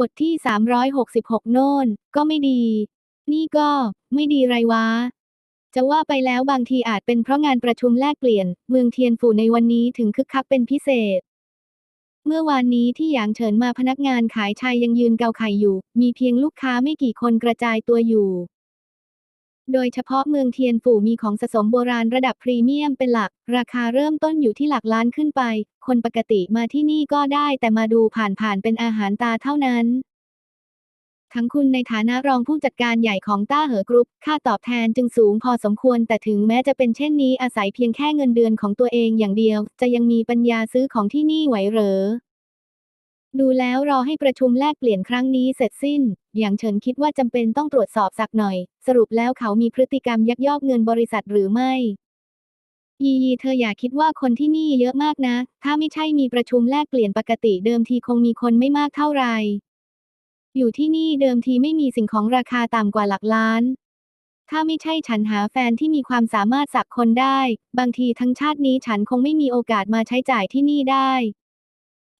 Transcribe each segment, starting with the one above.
บทที่ 366 โน่น ก็ไม่ดี นี่ก็ ไม่ดีไรวะ จะว่าไปแล้วบางทีอาจเป็นเพราะงานประชุมแลกเปลี่ยน เมืองเทียนฝูในวันนี้ถึงคึกคักเป็นพิเศษ เมื่อวานนี้ที่หยางเฉินมาพนักงานขายชายยังยืนเกาไข่อยู่ มีเพียงลูกค้าไม่กี่คนกระจายตัวอยู่ โดยเฉพาะเมืองเทียนฝูมีของสะสมโบราณระดับพรีเมียมเป็นหลัก ราคาเริ่มต้นอยู่ที่หลักล้านขึ้นไป คนปกติมาที่นี่ก็ได้แต่มาดูผ่านๆเป็นอาหารตาเท่านั้น ทั้งคุณในฐานะรองผู้จัดการใหญ่ของต้าเหอกรุ๊ป ค่าตอบแทนจึงสูงพอสมควร แต่ถึงแม้จะเป็นเช่นนี้อาศัยเพียงแค่เงินเดือนของตัวเองอย่างเดียว จะยังมีปัญญาซื้อของที่นี่ไหวเหรอ ดูแล้วรอให้ประชุมแลกเปลี่ยนครั้งนี้เสร็จสิ้น อย่างเฉินคิดว่าจำเป็นต้องตรวจสอบสักหน่อย สรุปแล้วเขามีพฤติกรรมยักยอกเงินบริษัทหรือไม่ ยียีเธออย่าคิดว่าคนที่นี่เยอะมากนะ ถ้าไม่ใช่มีประชุมแลกเปลี่ยนปกติเดิมทีคงมีคนไม่มากเท่าไหร่ อยู่ที่นี่เดิมทีไม่มีสิ่งของราคาต่ำกว่าหลักล้าน ถ้าไม่ใช่ฉันหาแฟนที่มีความสามารถสักคนได้ บางทีทั้งชาตินี้ฉันคงไม่มีโอกาสมาใช้จ่ายที่นี่ได้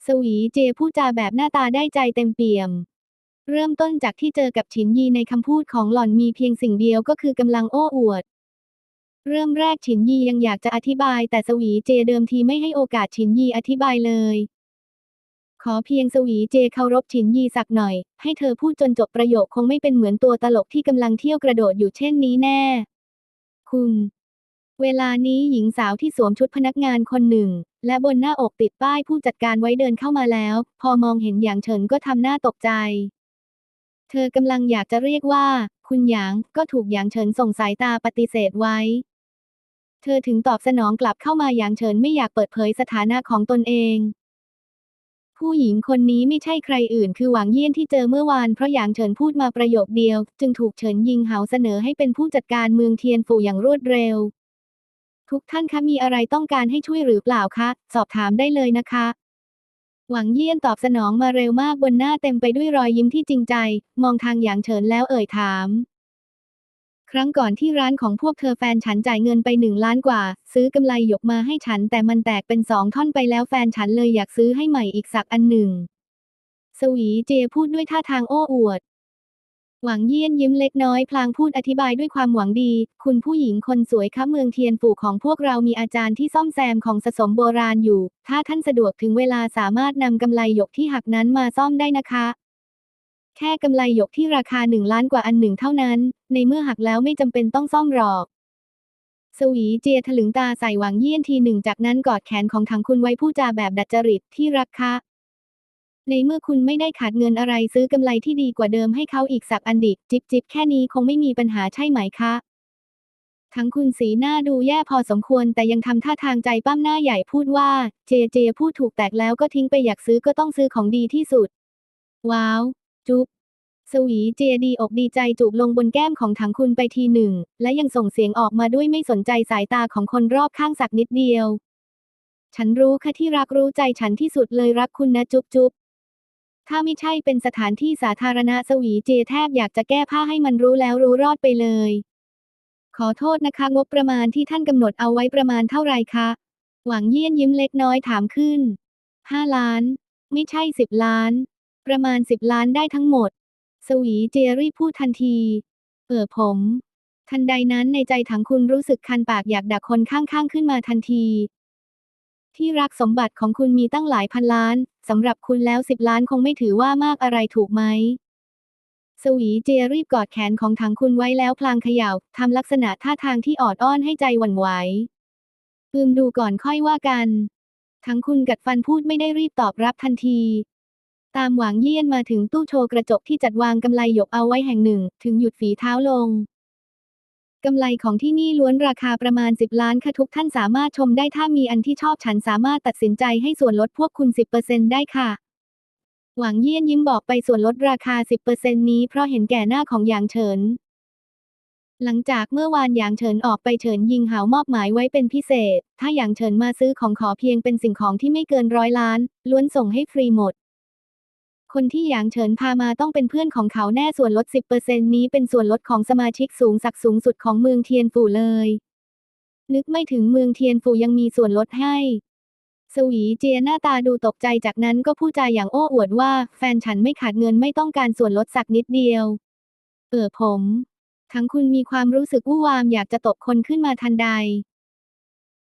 สวีเจพูดจาแบบหน้าตาได้ใจเต็มเปี่ยม เริ่มต้นจากที่เจอกับฉินยีในคำพูดของหล่อนมีเพียงสิ่งเดียวก็คือกำลังโอ้อวด เริ่มแรกฉินยียังอยากจะอธิบายแต่สวีเจเดิมทีไม่ให้โอกาสฉินยีอธิบายเลย ขอเพียงสวีเจเคารพฉินยีสักหน่อย ให้เธอพูดจนจบประโยคคงไม่เป็นเหมือนตัวตลกที่กำลังเที่ยวกระโดดอยู่เช่นนี้แน่ คุณ เวลานี้หญิงสาวที่สวมชุดพนักงานคนหนึ่ง และบนหน้าอกติดป้ายผู้จัดการไว้เดินเข้ามาแล้ว พอมองเห็นหยางเฉินก็ทำหน้าตกใจ เธอกำลังอยากจะเรียกว่า คุณหยางก็ถูกหยางเฉินส่งสายตาปฏิเสธไว้ เธอถึงตอบสนองกลับเข้ามาหยางเฉินไม่อยากเปิดเผยสถานะของตนเอง ผู้หญิงคนนี้ไม่ใช่ใครอื่น คือหวังเยี่ยนที่เจอเมื่อวานเพราะหยางเฉินพูดมาประโยคเดียว จึงถูกเฉินยิงเหาเสนอให้เป็นผู้จัดการเมืองเทียนฝูอย่างรวดเร็ว ทุกท่านคะมีอะไรต้องการให้ช่วยหรือเปล่าคะ สอบถามได้เลยนะคะ หวังเยี่ยนตอบสนองมาเร็วมากบนหน้าเต็มไปด้วยรอยยิ้มที่จริงใจ มองทางหยางเฉินแล้วเอ่ยถาม ครั้งก่อนที่ร้านของพวกเธอแฟนฉันจ่ายเงินไปหนึ่งล้านกว่า ซื้อกำไลหยกมาให้ฉัน แต่มันแตกเป็นสองท่อนไปแล้วแฟนฉันเลยอยากซื้อให้ใหม่อีกสักอันหนึ่งสวีเจพูดด้วยท่าทางโอ้อวด หวังเยี่ยนยิ้มเล็กน้อยพลางพูดอธิบายด้วยความหวังดี คุณผู้หญิงคนสวยคะเมืองเทียนฝูของพวกเรามีอาจารย์ที่ซ่อมแซมของสะสมโบราณอยู่ ถ้าท่านสะดวกถึงเวลาสามารถนำกำไลหยกที่หักนั้นมาซ่อมได้นะคะ แค่กำไลหยกที่ราคาหนึ่งล้านกว่าอันหนึ่งเท่านั้น ในเมื่อหักแล้วไม่จำเป็นต้องซ่อมหรอกสวีเจียถลึงตาใส่หวังเยี่ยนทีหนึ่งจากนั้นกอดแขนของทางคุณไว้ผู้จาแบบดัดจริตที่รักคะ ในเมื่อคุณไม่ได้ขาดเงินอะไรซื้อกำไรที่ดีกว่าเดิมให้เขาอีกสักอันดิ จิบจิบแค่นี้คงไม่มีปัญหาใช่ไหมคะ ทั้งคุณสีหน้าดูแย่พอสมควรแต่ยังทำท่าทางใจปั้มหน้าใหญ่พูดว่า เจเจพูดถูกแตกแล้วก็ทิ้งไปอยากซื้อก็ต้องซื้อของดีที่สุด ว้าว จุ๊บสวีเจดีอกดีใจจูบลงบนแก้มของถังคุณไปทีหนึ่ง และยังส่งเสียงออกมาด้วยไม่สนใจสายตาของคนรอบข้างสักนิดเดียว ฉันรู้ค่ะที่รักรู้ใจฉันที่สุดเลยรักคุณนะจุ๊บจุ๊บ ถ้าไม่ใช่เป็นสถานที่สาธารณะสวีเจแทบอยากจะแก้ผ้าให้มันรู้แล้วรู้รอดไปเลย ขอโทษนะคะงบประมาณที่ท่านกำหนดเอาไว้ประมาณเท่าไรคะ หวังเยี่ยนยิ้มเล็กน้อยถามขึ้นห้าล้าน ไม่ใช่สิบล้าน ประมาณสิบล้านได้ทั้งหมด สวีเจรีพูดทันที เออผม ทันใดนั้นในใจถังคุณรู้สึกคันปากอยากดักคนข้างๆขึ้นมาทันทีที่รักสมบัติของคุณมีตั้งหลายพันล้าน สำหรับคุณแล้วสิบล้านคงไม่ถือว่ามากอะไรถูกไหม สวีเจรีบกอดแขนของถังคุณไว้แล้วพลางเขย่าทำลักษณะท่าทางที่ออดอ้อนให้ใจหวั่นไหวอืมดูก่อนค่อยว่ากัน ทั้งคุณกัดฟันพูดไม่ได้รีบตอบรับทันที ตามหวังเยี่ยนมาถึงตู้โชว์กระจกที่จัดวางกำไลหยกเอาไว้แห่งหนึ่ง ถึงหยุดฝีเท้าลง กำไลของที่นี่ล้วนราคาประมาณ 10 ล้านค่ะทุกท่านสามารถชมได้ถ้ามีอันที่ชอบฉันสามารถตัดสินใจให้ส่วนลดพวกคุณ 10%ได้ค่ะ หวังเยี่ยนยิ้มบอกไปส่วนลดราคา 10%นี้เพราะเห็นแก่หน้าของหยางเฉิน หลังจากเมื่อวานหยางเฉินออกไปเฉินยิงหาวมอบหมายไว้เป็นพิเศษ ถ้าหยางเฉินมาซื้อของขอเพียงเป็นสิ่งของที่ไม่เกินร้อยล้าน ล้วนส่งให้ฟรีหมด คนที่หยางเฉินพามาต้องเป็นเพื่อนของเขาแน่ส่วนลด 10%นี้เป็นส่วนลดของสมาชิกสูงสักสูงสุดของเมืองเทียนฝูเลย นึกไม่ถึงเมืองเทียนฝูยังมีส่วนลดให้ สวีเจียหน้าตาดูตกใจจากนั้นก็พูดจาอย่างโอ้อวดว่า แฟนฉันไม่ขาดเงินไม่ต้องการส่วนลดสักนิดเดียว เออผม ทั้งคุณมีความรู้สึกวู่วามอยากจะตบคนขึ้นมาทันใด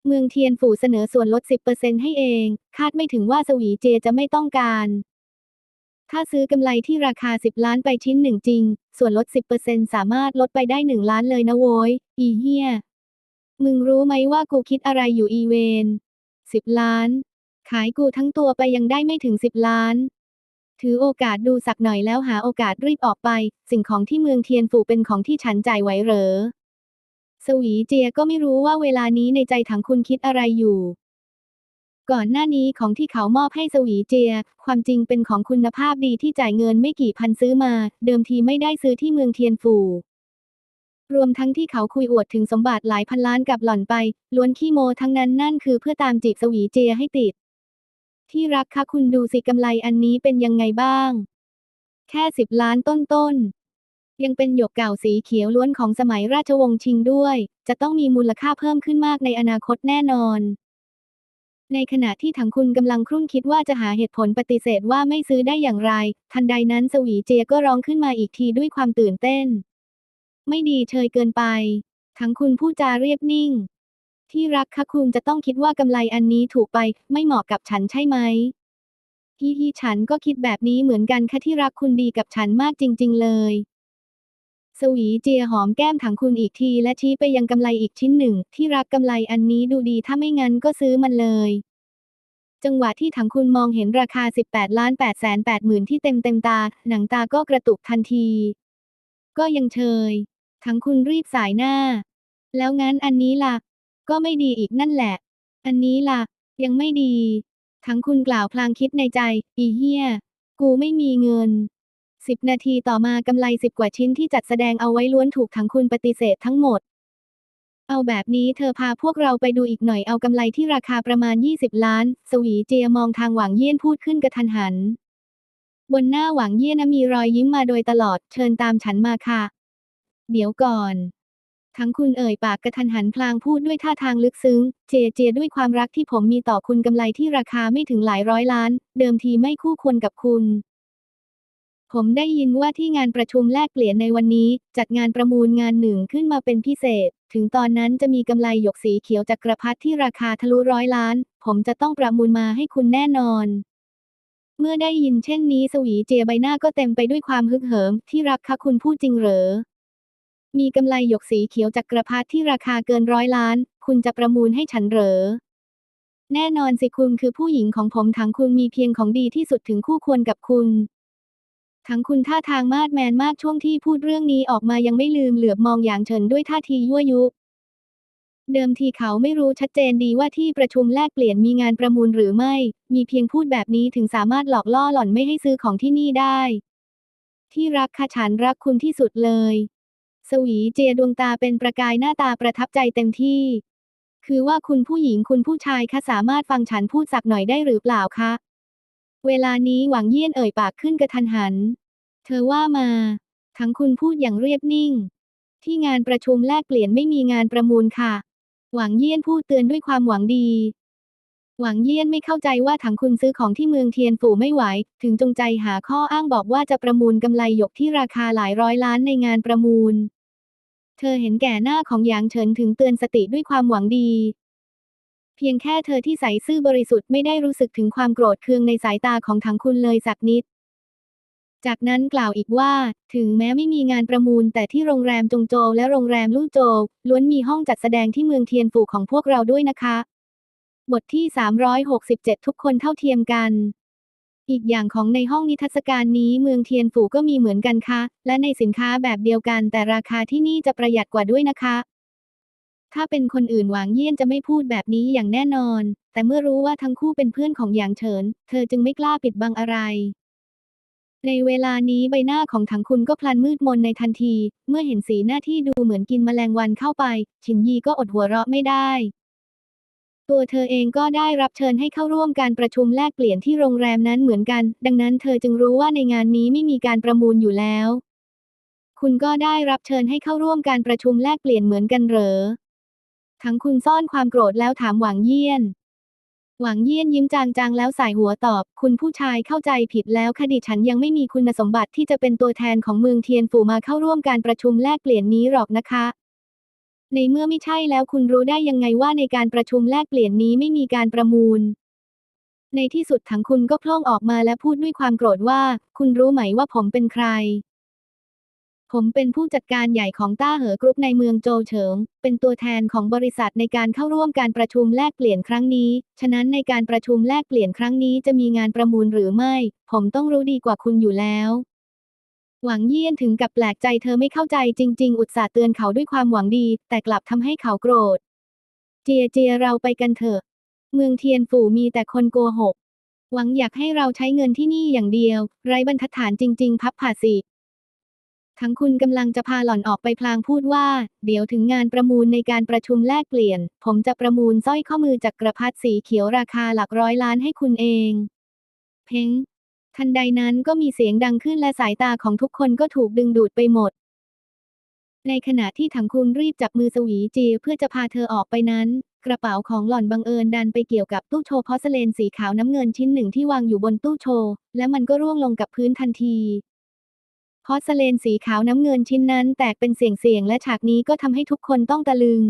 เมืองเทียนฝูเสนอส่วนลด 10%ให้เอง คาดไม่ถึงว่าสวีเจจะไม่ต้องการ ถ้าซื้อกำไรที่ราคา 10 ล้านไปชิ้นหนึ่งจริง ส่วนลด 10%สามารถลดไปได้ 1 ล้านเลยนะโว้ย อีเฮียมึงรู้ไหมว่ากูคิดอะไรอยู่อีเวนสิบล้าน ขายกูทั้งตัวไปยังได้ไม่ถึงสิบล้าน ถือโอกาสดูสักหน่อยแล้วหาโอกาสรีบออกไป สิ่งของที่เมืองเทียนฝูเป็นของที่ฉันจ่ายไหวเหรอ สวีเจียก็ไม่รู้ว่าเวลานี้ในใจถังคุณคิดอะไรอยู่ ก่อนหน้านี้ของที่เขามอบให้สวีเจีย ความจริงเป็นของคุณภาพดีที่จ่ายเงินไม่กี่พันซื้อมา เดิมทีไม่ได้ซื้อที่เมืองเทียนฝูรวมทั้งที่เขาคุยอวดถึงสมบัติหลายพันล้านกับหล่อนไป ล้วนขี้โมทั้งนั้นนั่นคือเพื่อตามจีบสวีเจียให้ติด ที่รักคะคุณดูสิกำไรอันนี้เป็นยังไงบ้าง แค่สิบล้านต้นๆ ยังเป็นหยกเก่าสีเขียวล้วนของสมัยราชวงศ์ชิงด้วย จะต้องมีมูลค่าเพิ่มขึ้นมากในอนาคตแน่นอน ในขณะที่ถังคุณกำลังครุ่นคิดว่าจะหาเหตุผลปฏิเสธว่าไม่ซื้อได้อย่างไร ทันใดนั้นสวีเจียก็ร้องขึ้นมาอีกทีด้วยความตื่นเต้น ไม่ดีเชยเกินไปทั้งคุณพูดจาเรียบนิ่ง ที่รักคะคุณจะต้องคิดว่ากำไรอันนี้ถูกไป ไม่เหมาะกับฉันใช่ไหมฮีฮีฉันก็คิดแบบนี้เหมือนกันค่ะที่รักคุณดีกับฉันมากจริง ๆ เลย สวีเจียหอมแก้มถังคุณอีกที และชี้ไปยังกำไรอีกชิ้นหนึ่ง ที่รักกำไรอันนี้ดูดีถ้าไม่งั้นก็ซื้อมันเลย จังหวะที่ถังคุณมองเห็นราคา 18ล้าน8แสน8หมื่นที่เต็มเต็มตา หนังตาก็กระตุกทันที ก็ยังเชยทั้งคุณรีบสายหน้า แล้วงั้นอันนี้ล่ะ ก็ไม่ดีอีกนั่นแหละ อันนี้ล่ะ ยังไม่ดีทั้งคุณกล่าวพลางคิดในใจ อีเฮียกูไม่มีเงิน สิบนาทีต่อมากำไรสิบกว่าชิ้นที่จัดแสดงเอาไว้ล้วนถูกทั้งคุณปฏิเสธทั้งหมด เอาแบบนี้เธอพาพวกเราไปดูอีกหน่อยเอากำไรที่ราคาประมาณ 20 ล้าน สวีเจียมองทางหวังเยี่ยนพูดขึ้นกระทันหัน บนหน้าหวังเยี่ยนมีรอยยิ้มมาโดยตลอดเชิญตามฉันมาค่ะ เดี๋ยวก่อนทั้งคุณเอ่ยปากกระทันหันพลางพูดด้วยท่าทางลึกซึ้ง เจเจด้วยความรักที่ผมมีต่อคุณกำไรที่ราคาไม่ถึงหลายร้อยล้าน เดิมทีไม่คู่ควรกับคุณ ผมได้ยินว่าที่งานประชุมแลกเปลี่ยนในวันนี้ จัดงานประมูลงานหนึ่งขึ้นมาเป็นพิเศษ ถึงตอนนั้นจะมีกำไรหยกสีเขียวจักกระพรรดิที่ราคาทะลุร้อยล้าน ผมจะต้องประมูลมาให้คุณแน่นอน เมื่อได้ยินเช่นนี้สวีเจียใบหน้าก็เต็มไปด้วยความฮึกเหิม ที่รักคะคุณพูดจริงเหรอ มีกำไรหยกสีเขียวจักกระพรรดิที่ราคาเกินร้อยล้าน คุณจะประมูลให้ฉันเหรอแน่นอนสิคุณคือผู้หญิงของผมทั้งคุณมีเพียงของดีที่สุดถึงคู่ควรกับคุณ ทั้งคุณท่าทางมาดแมนมากช่วงที่พูดเรื่องนี้ออกมายังไม่ลืมเหลือบมองอย่างเฉินด้วยท่าทียั่วยุ เดิมทีเขาไม่รู้ชัดเจนดีว่าที่ประชุมแลกเปลี่ยนมีงานประมูลหรือไม่ มีเพียงพูดแบบนี้ถึงสามารถหลอกล่อหล่อนไม่ให้ซื้อของที่นี่ได้ ที่รักค่ะฉันรักคุณที่สุดเลย สวีเจียดวงตาเป็นประกายหน้าตาประทับใจเต็มที่ คือว่าคุณผู้หญิงคุณผู้ชายคะสามารถฟังฉันพูดสักหน่อยได้หรือเปล่าคะ เวลานี้หวังเยี่ยนเอ่ยปากขึ้นกระทันหัน เธอว่ามา ทั้งคุณพูดอย่างเรียบนิ่ง ที่งานประชุมแลกเปลี่ยนไม่มีงานประมูลค่ะ หวังเยี่ยนพูดเตือนด้วยความหวังดี หวังเยี่ยนไม่เข้าใจว่าถังคุณซื้อของที่เมืองเทียนฝูไม่ไหว ถึงจงใจหาข้ออ้างบอกว่าจะประมูลกำไรหยกที่ราคาหลายร้อยล้านในงานประมูล เธอเห็นแก่หน้าของหยางเฉินถึงเตือนสติด้วยความหวังดี เพียงแค่เธอที่ใสซื่อบริสุทธิ์ไม่ได้รู้สึกถึงความโกรธเคืองในสายตาของทั้งคุณเลยสักนิด จากนั้นกล่าวอีกว่า ถึงแม้ไม่มีงานประมูล แต่ที่โรงแรมจงโจวและโรงแรมลู่โจวล้วนมีห้องจัดแสดงที่เมืองเทียนฝูของพวกเราด้วยนะคะ บทที่ 367 ทุกคนเท่าเทียมกันอีกอย่างของในห้องนิทรรศการนี้เมืองเทียนฝูก็มีเหมือนกันค่ะ และในสินค้าแบบเดียวกันแต่ราคาที่นี่จะประหยัดกว่าด้วยนะคะ ถ้าเป็นคนอื่นหวางเยี่ยนจะไม่พูดแบบนี้อย่างแน่นอน แต่เมื่อรู้ว่าทั้งคู่เป็นเพื่อนของหยางเฉิน เธอจึงไม่กล้าปิดบังอะไร ในเวลานี้ใบหน้าของถังคุณก็พลันมืดมนในทันที เมื่อเห็นสีหน้าที่ดูเหมือนกินแมลงวันเข้าไป ชินยีก็อดหัวเราะไม่ได้ ตัวเธอเองก็ได้รับเชิญให้เข้าร่วมการประชุมแลกเปลี่ยนที่โรงแรมนั้นเหมือนกัน ดังนั้นเธอจึงรู้ว่าในงานนี้ไม่มีการประมูลอยู่แล้ว คุณก็ได้รับเชิญให้เข้าร่วมการประชุมแลกเปลี่ยนเหมือนกันเหรอ ทั้งคุณซ่อนความโกรธแล้วถามหวังเยี่ยน หวังเยี่ยนยิ้มจางๆแล้วสายหัวตอบ คุณผู้ชายเข้าใจผิดแล้วคดีฉันยังไม่มีคุณสมบัติที่จะเป็นตัวแทนของเมืองเทียนฝูมาเข้าร่วมการประชุมแลกเปลี่ยนนี้หรอกนะคะ ในเมื่อไม่ใช่แล้วคุณรู้ได้ยังไงว่าในการประชุมแลกเปลี่ยนนี้ไม่มีการประมูลในที่สุดถังคุณก็พล่งออกมาและพูดด้วยความโกรธว่า คุณรู้ไหมว่าผมเป็นใคร ผมเป็นผู้จัดการใหญ่ของต้าเหอกรุ๊ปในเมืองโจวเฉิง เป็นตัวแทนของบริษัทในการเข้าร่วมการประชุมแลกเปลี่ยนครั้งนี้ ฉะนั้นในการประชุมแลกเปลี่ยนครั้งนี้จะมีงานประมูลหรือไม่ ผมต้องรู้ดีกว่าคุณอยู่แล้ว หวังเยี่ยนถึงกับแปลกใจเธอไม่เข้าใจจริง ๆ อุตส่าห์เตือนเขาด้วยความหวังดี แต่กลับทำให้เขาโกรธ เจียเจียเราไปกันเถอะ เมืองเทียนฝูมีแต่คนโกหกหวังอยากให้เราใช้เงินที่นี่อย่างเดียว ไร้บรรทัดฐานจริง ๆ พับผ่าสิ ทั้งคุณกำลังจะพาหล่อนออกไปพลางพูดว่า เดี๋ยวถึงงานประมูลในการประชุมแลกเปลี่ยน ผมจะประมูลสร้อยข้อมือจากกระพัดสีเขียวราคาหลักร้อยล้านให้คุณเอง เพ้ง ทันใดนั้นก็มีเสียงดังขึ้นและสายตาของทุกคนก็ถูกดึงดูดไปหมด ในขณะที่ถังคุณรีบจับมือสวีจีเพื่อจะพาเธอออกไปนั้น กระเป๋าของหล่อนบังเอิญดันไปเกี่ยวกับตู้โชว์พอร์เซเลนสีขาวน้ำเงินชิ้นหนึ่งที่วางอยู่บนตู้โชว์และมันก็ร่วงลงกับพื้นทันที พอร์เลนสีขาวน้ำเงินชิ้นนั้นแตกเป็นเสียงๆและฉากนี้ก็ทำให้ทุกคนต้องตะลึง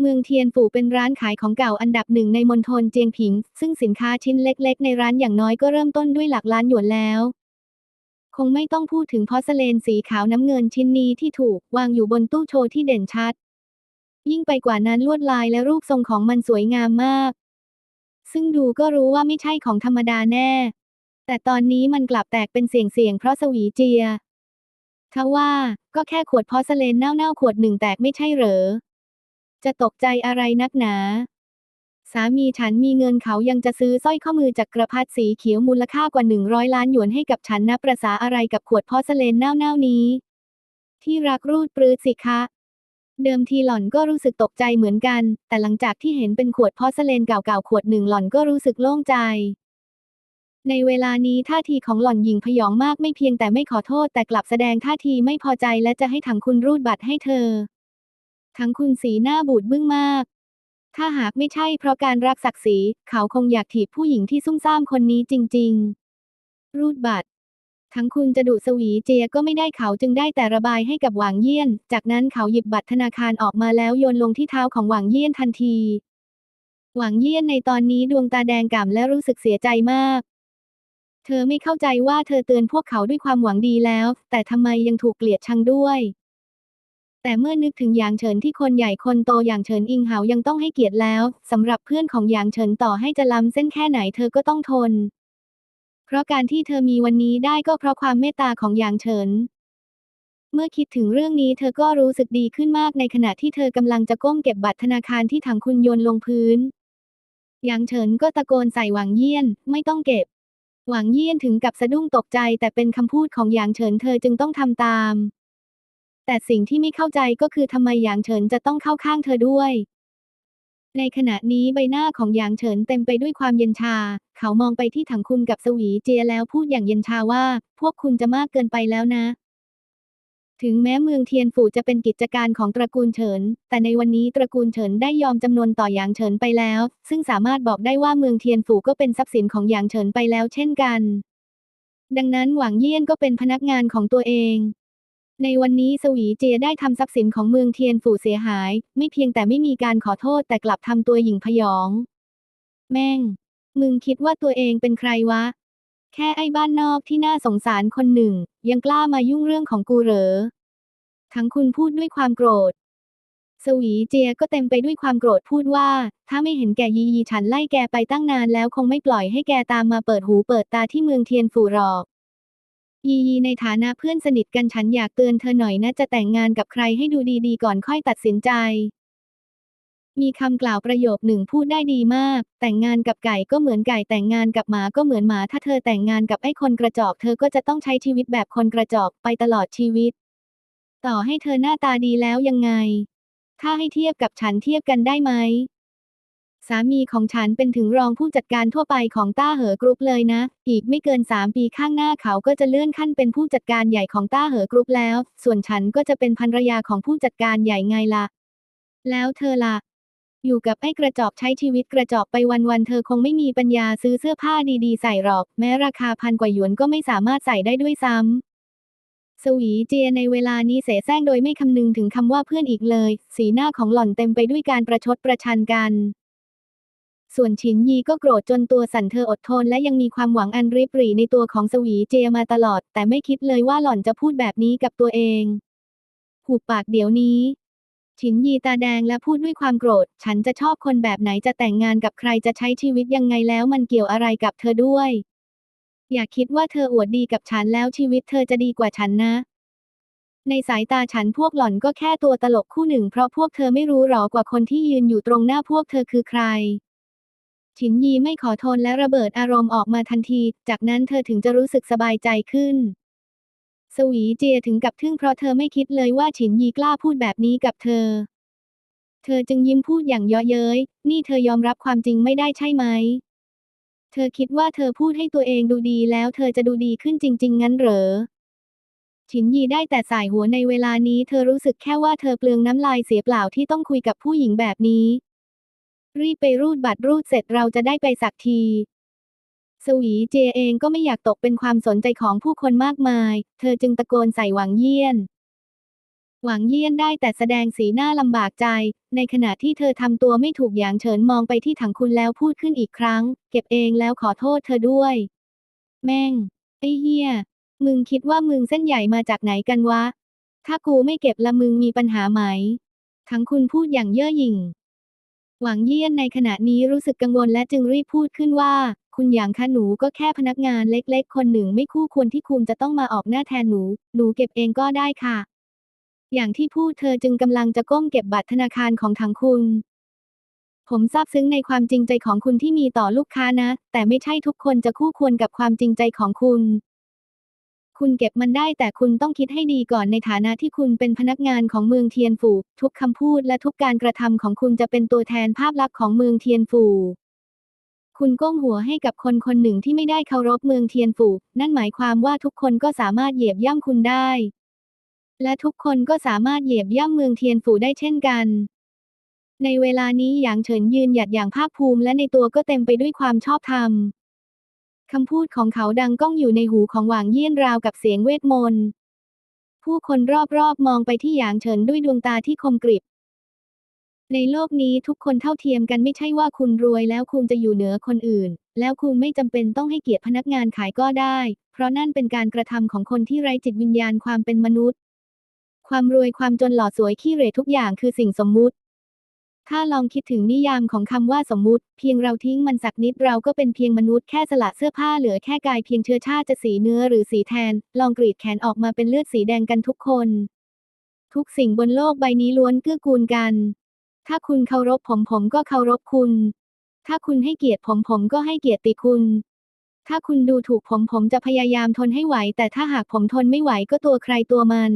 เมืองเทียนฝูเป็นร้านขายของเก่าอันดับหนึ่งในมณฑลเจียงผิง ซึ่งสินค้าชิ้นเล็กๆ ในร้านอย่างน้อยก็เริ่มต้นด้วยหลักล้านหยวนแล้ว คงไม่ต้องพูดถึงพอร์เซเลนสีขาวน้ำเงินชิ้นนี้ที่ถูกวางอยู่บนตู้โชว์ที่เด่นชัด ยิ่งไปกว่านั้นลวดลายและรูปทรงของมันสวยงามมาก ซึ่งดูก็รู้ว่าไม่ใช่ของธรรมดาแน่ แต่ตอนนี้มันกลับแตกเป็นเสียงๆเพราะสวีเจียทว่าก็แค่ขวดพอร์เลนเน่าๆขวดหนึ่งแตกไม่ใช่เหรอ จะตกใจอะไรนักหนา สามีฉันมีเงินเขายังจะซื้อสร้อยข้อมือจากกระพัดสีเขียวมูลค่ากว่าหนึ่งร้อยล้านหยวนให้กับฉันนะประสาอะไรกับขวดพอร์เลนเน่าๆนี้ ที่รักรูดปรื้ดสิคะ เดิมทีหล่อนก็รู้สึกตกใจเหมือนกัน แต่หลังจากที่เห็นเป็นขวดพอร์เซเลนเก่าๆขวดหนึ่งหล่อนก็รู้สึกโล่งใจ ในเวลานี้ท่าทีของหล่อนหญิงพยองมากไม่เพียงแต่ไม่ขอโทษแต่กลับแสดงท่าทีไม่พอใจและจะให้ถังคุณรูดบัตรให้เธอ ทั้งคุณสีหน้าบูดบึ้งมาก ถ้าหากไม่ใช่เพราะการรักศักดิ์ศรีเขาคงอยากถีบผู้หญิงที่ซุ่มซ่ามคนนี้จริง ๆ รูดบัตร ทั้งคุณจะดุสวีเจียก็ไม่ได้เขาจึงได้แต่ระบายให้กับหวางเยี่ยน จากนั้นเขาหยิบบัตรธนาคารออกมาแล้วโยนลงที่เท้าของหวางเยี่ยนทันที หวางเยี่ยนในตอนนี้ดวงตาแดงก่ำและรู้สึกเสียใจมาก เธอไม่เข้าใจว่าเธอเตือนพวกเขาด้วยความหวังดีแล้ว แต่ทำไมยังถูกเกลียดชังด้วย แต่เมื่อนึกถึงหยางเฉินที่คนใหญ่คนโตอย่างเฉินอิงเหายังต้องให้เกียรติแล้วสำหรับเพื่อนของหยางเฉินต่อให้จะล้ำเส้นแค่ไหนเธอก็ต้องทน เพราะการที่เธอมีวันนี้ได้ก็เพราะความเมตตาของหยางเฉินเมื่อคิดถึงเรื่องนี้เธอก็รู้สึกดีขึ้นมากในขณะที่เธอกำลังจะก้มเก็บบัตรธนาคารที่ถังคุณโยนลงพื้นหยางเฉินก็ตะโกนใส่หวังเยี่ยน ไม่ต้องเก็บ หวังเยี่ยนถึงกับสะดุ้งตกใจแต่เป็นคำพูดของหยางเฉินเธอจึงต้องทำตาม แต่สิ่งที่ไม่เข้าใจก็คือทำไมหยางเฉินจะต้องเข้าข้างเธอด้วย ในขณะนี้ใบหน้าของหยางเฉินเต็มไปด้วยความเย็นชา เขามองไปที่ถังคุณกับสวีเจียแล้วพูดอย่างเย็นชาว่า พวกคุณจะมากเกินไปแล้วนะ ถึงแม้เมืองเทียนฝูจะเป็นกิจการของตระกูลเฉิน แต่ในวันนี้ตระกูลเฉินได้ยอมจำนวนต่อหยางเฉินไปแล้ว ซึ่งสามารถบอกได้ว่าเมืองเทียนฝูก็เป็นทรัพย์สินของหยางเฉินไปแล้วเช่นกัน ดังนั้นหวังเยี่ยนก็เป็นพนักงานของตัวเอง ในวันนี้สวีเจียได้ทำทรัพย์สินของเมืองเทียนฝูเสียหาย ไม่เพียงแต่ไม่มีการขอโทษแต่กลับทำตัวหญิงพยอง แม่ง มึงคิดว่าตัวเองเป็นใครวะ แค่ไอ้บ้านนอกที่น่าสงสารคนหนึ่ง ยังกล้ามายุ่งเรื่องของกูเหรอ ทั้งคุณพูดด้วยความโกรธ สวีเจียก็เต็มไปด้วยความโกรธพูดว่า ถ้าไม่เห็นแก่ยียีฉันไล่แกไปตั้งนานแล้วคงไม่ปล่อยให้แกตามมาเปิดหูเปิดตาที่เมืองเทียนฝูหรอกยียีในฐานะเพื่อนสนิทกันฉันอยากเตือนเธอหน่อยนะจะแต่งงานกับใครให้ดูดีๆ ก่อนค่อยตัดสินใจ มีคำกล่าวประโยคหนึ่งพูดได้ดีมาก แต่งงานกับไก่ก็เหมือนไก่แต่งงานกับหมาก็เหมือนหมา ถ้าเธอแต่งงานกับไอ้คนกระจอกเธอก็จะต้องใช้ชีวิตแบบคนกระจอกไปตลอดชีวิต ต่อให้เธอหน้าตาดีแล้วยังไง ถ้าให้เทียบกับฉันเทียบกันได้ไหม สามีของฉันเป็นถึงรองผู้จัดการทั่วไปของต้าเหอกรุ๊ปเลยนะ อีกไม่เกินสามปีข้างหน้าเขาก็จะเลื่อนขั้นเป็นผู้จัดการใหญ่ของต้าเหอกรุ๊ปแล้ว ส่วนฉันก็จะเป็นภรรยาของผู้จัดการใหญ่ไงล่ะ แล้วเธอล่ะ อยู่กับไอ้กระจอกใช้ชีวิตกระจอกไปวันๆเธอคงไม่มีปัญญาซื้อเสื้อผ้าดีๆ ใส่หรอก แม้ราคาพันกว่าหยวนก็ไม่สามารถใส่ได้ด้วยซ้ำสวีเจียในเวลานี้เสแสร้งโดยไม่คำนึงถึงคำว่าเพื่อนอีกเลย สีหน้าของหล่อนเต็มไปด้วยการประชดประชันกัน ส่วนฉินยีก็โกรธจนตัวสั่นเธออดทนและยังมีความหวังอันริบหรี่ในตัวของสวีเจียมาตลอด แต่ไม่คิดเลยว่าหล่อนจะพูดแบบนี้กับตัวเอง หูปากเดี๋ยวนี้ ฉินยีตาแดงและพูดด้วยความโกรธ ฉันจะชอบคนแบบไหนจะแต่งงานกับใครจะใช้ชีวิตยังไงแล้วมันเกี่ยวอะไรกับเธอด้วย อย่าคิดว่าเธออวดดีกับฉันแล้วชีวิตเธอจะดีกว่าฉันนะ ในสายตาฉันพวกหล่อนก็แค่ตัวตลกคู่หนึ่งเพราะพวกเธอไม่รู้หรอกว่าคนที่ยืนอยู่ตรงหน้าพวกเธอคือใครฉินยีไม่ขอทนและระเบิดอารมณ์ออกมาทันที จากนั้นเธอถึงจะรู้สึกสบายใจขึ้น สวีเจียถึงกับทึ่งเพราะเธอไม่คิดเลยว่าฉินยีกล้าพูดแบบนี้กับเธอ เธอจึงยิ้มพูดอย่างเยาะเย้ย นี่เธอยอมรับความจริงไม่ได้ใช่ไหม เธอคิดว่าเธอพูดให้ตัวเองดูดีแล้วเธอจะดูดีขึ้นจริง ๆ งั้นเหรอ ฉินยีได้แต่สายหัวในเวลานี้ เธอรู้สึกแค่ว่าเธอเปลืองน้ำลายเสียเปล่าที่ต้องคุยกับผู้หญิงแบบนี้ รีบไปรูดบัตรรูดเสร็จเราจะได้ไปสักที สวีเจเองก็ไม่อยากตกเป็นความสนใจของผู้คนมากมาย เธอจึงตะโกนใส่หวังเยี่ยน หวังเยี่ยนได้แต่แสดงสีหน้าลำบากใจ ในขณะที่เธอทำตัวไม่ถูกอย่างเฉินมองไปที่ถังคุณแล้วพูดขึ้นอีกครั้ง เก็บเองแล้วขอโทษเธอด้วย แม่ง ไอ้เหี้ยมึงคิดว่ามึงเส้นใหญ่มาจากไหนกันวะ ถ้ากูไม่เก็บละมึงมีปัญหาไหม ทั้งคุณพูดอย่างเย่อหยิ่ง หวังเยี่ยนในขณะนี้รู้สึกกังวลและจึงรีบพูดขึ้นว่า คุณหยางคะหนูก็แค่พนักงานเล็กๆ คนหนึ่งไม่คู่ควรที่คุณจะต้องมาออกหน้าแทนหนู หนูเก็บเองก็ได้ค่ะ อย่างที่พูดเธอจึงกำลังจะก้มเก็บบัตรธนาคารของทางคุณ ผมซาบซึ้งในความจริงใจของคุณที่มีต่อลูกค้านะ แต่ไม่ใช่ทุกคนจะคู่ควรกับความจริงใจของคุณ คุณเก็บมันได้แต่คุณต้องคิดให้ดีก่อนในฐานะที่คุณเป็นพนักงานของเมืองเทียนฝู ทุกคำพูดและทุกการกระทำของคุณจะเป็นตัวแทนภาพลักษณ์ของเมืองเทียนฝู คุณก้มหัวให้กับคนคนหนึ่งที่ไม่ได้เคารพเมืองเทียนฝูนั่นหมายความว่าทุกคนก็สามารถเหยียบย่ำคุณได้ และทุกคนก็สามารถเหยียบย่ำเมืองเทียนฝูได้เช่นกัน ในเวลานี้หยางเฉินยืนหยัดอย่างภาคภูมิและในตัวก็เต็มไปด้วยความชอบธรรมคำพูดของเขาดังก้องอยู่ในหูของหวางเยี่ยนราวกับเสียงเวทมนต์ผู้คนรอบๆมองไปที่หยางเฉินด้วยดวงตาที่คมกริบ ในโลกนี้ทุกคนเท่าเทียมกันไม่ใช่ว่าคุณรวยแล้วคุณจะอยู่เหนือคนอื่น แล้วคุณไม่จำเป็นต้องให้เกียรติพนักงานขายก็ได้ เพราะนั่นเป็นการกระทำของคนที่ไร้จิตวิญญาณความเป็นมนุษย์ ความรวยความจนหล่อสวยขี้เหร่ทุกอย่างคือสิ่งสมมุติ ถ้าลองคิดถึงนิยามของคำว่าสมมุติ เพียงเราทิ้งมันสักนิดเราก็เป็นเพียงมนุษย์แค่สละเสื้อผ้าเหลือแค่กายเพียงเชื้อชาติจะสีเนื้อหรือสีแทน ลองกรีดแขนออกมาเป็นเลือดสีแดงกันทุกคน ทุกสิ่งบนโลกใบนี้ล้วนเกื้อกูลกัน ถ้าคุณเคารพผมผมก็เคารพคุณ ถ้าคุณให้เกียรติผมผมก็ให้เกียรติคุณ ถ้าคุณดูถูกผมผมจะพยายามทนให้ไหว แต่ถ้าหากผมทนไม่ไหวก็ตัวใครตัวมัน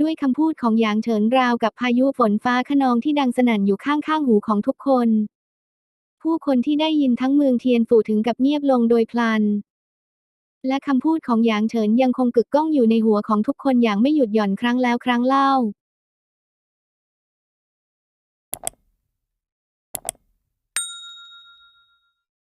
ด้วยคำพูดของหยางเฉินราวกับพายุฝนฟ้าขนองที่ดังสนั่นอยู่ข้างๆหูของทุกคน ผู้คนที่ได้ยินทั้งเมืองเทียนฝูถึงกับเงียบลงโดยพลันและคำพูดของหยางเฉินยังคงกึกก้องอยู่ในหัวของทุกคนอย่างไม่หยุดหย่อนครั้งแล้วครั้งเล่า